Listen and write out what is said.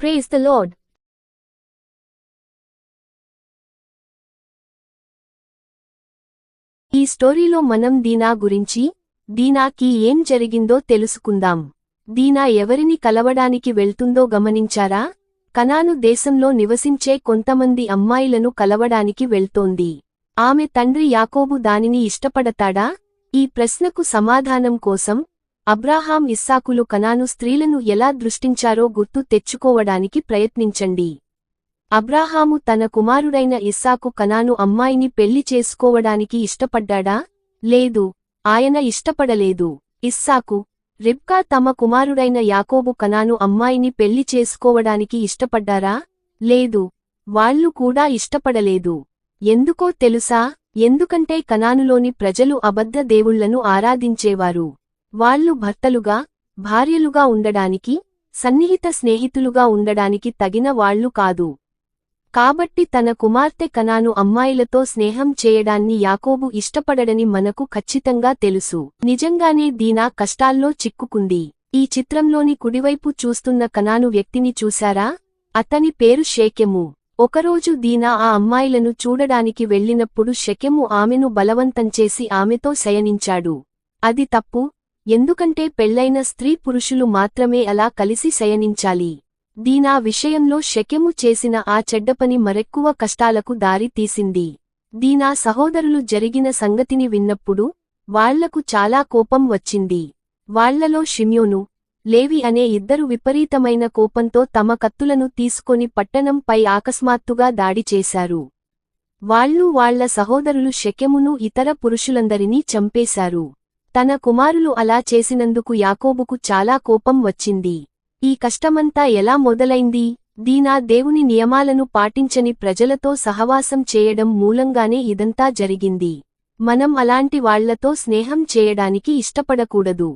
Praise the lord ఈ స్టోరీలో మనం దీనా గురించి దీనాకి ఏం జరిగిందో తెలుసుకుందాం. దీనా ఎవరిని కలవడానికి వెళ్తుందో గమనించారా? కనాను దేశంలో నివసించే కొంతమంది అమ్మాయిలను కలవడానికి వెళ్తోంది. ఆమె తండ్రి యాకోబు దానిని ఇష్టపడతాడా? ఈ ప్రశ్నకు సమాధానం కోసం అబ్రాహాం ఇస్సాకులు కనాను స్త్రీలను ఎలా దృష్టించారో గుర్తు తెచ్చుకోవడానికి ప్రయత్నించండి. అబ్రాహాము తన కుమారుడైన ఇస్సాకు కనాను అమ్మాయిని పెళ్ళి చేసుకోవడానికి ఇష్టపడ్డాడా? లేదు. ఆయన ఇష్టపడలేదు. ఇస్సాకు రిబ్కా తమ కుమారుడైన యాకోబు కనాను అమ్మాయిని పెళ్ళి చేసుకోవడానికి ఇష్టపడ్డారా? లేదు. వాళ్ళు కూడా ఇష్టపడలేదు. ఎందుకో తెలుసా? ఎందుకంటే కనానులోని ప్రజలు అబద్ధ దేవుళ్ళను ఆరాధించేవారు. వాళ్ళు భర్తలుగా భార్యలుగా ఉండడానికి సన్నిహిత స్నేహితులుగా ఉండడానికి తగిన వాళ్ళు కాదు. కాబట్టి తన కుమార్తె కనాను అమ్మాయిలతో స్నేహం చేయడాన్ని యాకోబు ఇష్టపడడని మనకు ఖచ్చితంగా తెలుసు. నిజంగానే దీనా కష్టాల్లో చిక్కుకుంది. ఈ చిత్రంలోని కుడివైపు చూస్తున్న కనాను వ్యక్తిని చూశారా? అతని పేరు షేకెము. ఒకరోజు దీనా ఆ అమ్మాయిలను చూడడానికి వెళ్ళినప్పుడు షెకెము ఆమెను బలవంతంచేసి ఆమెతో శయనించాడు. అది తప్పు ఎందుకంటే పెళ్ళైన స్త్రీ పురుషులు మాత్రమే అలా కలిసి శయనించాలి. దీనా విషయంలో శకెము చేసిన ఆ చెడ్డపని మరెక్కువ కష్టాలకు దారి తీసింది. దీనా సహోదరులు జరిగిన సంగతిని విన్నప్పుడు వాళ్ళకు చాలా కోపం వచ్చింది. వాళ్ళలో షిమ్యోను లేవి అనే ఇద్దరు విపరీతమైన కోపంతో తమ కత్తులను తీసుకొని పట్టణంపై ఆకస్మాత్తుగా దాడి చేశారు. వాళ్ళు వాళ్ళ సహోదరులు శక్యమును ఇతర పురుషులందరినీ చంపేశారు. తన కుమారులు అలా చేసినందుకు యాకోబుకు చాలా కోపం వచ్చింది. ఈ కష్టమంతా ఎలా మొదలైంది? దీనా దేవుని నియమాలను పాటించని ప్రజలతో సహవాసం చేయడం మూలంగానే ఇదంతా జరిగింది. మనం అలాంటి వాళ్ళతో స్నేహం చేయడానికి ఇష్టపడకూడదు.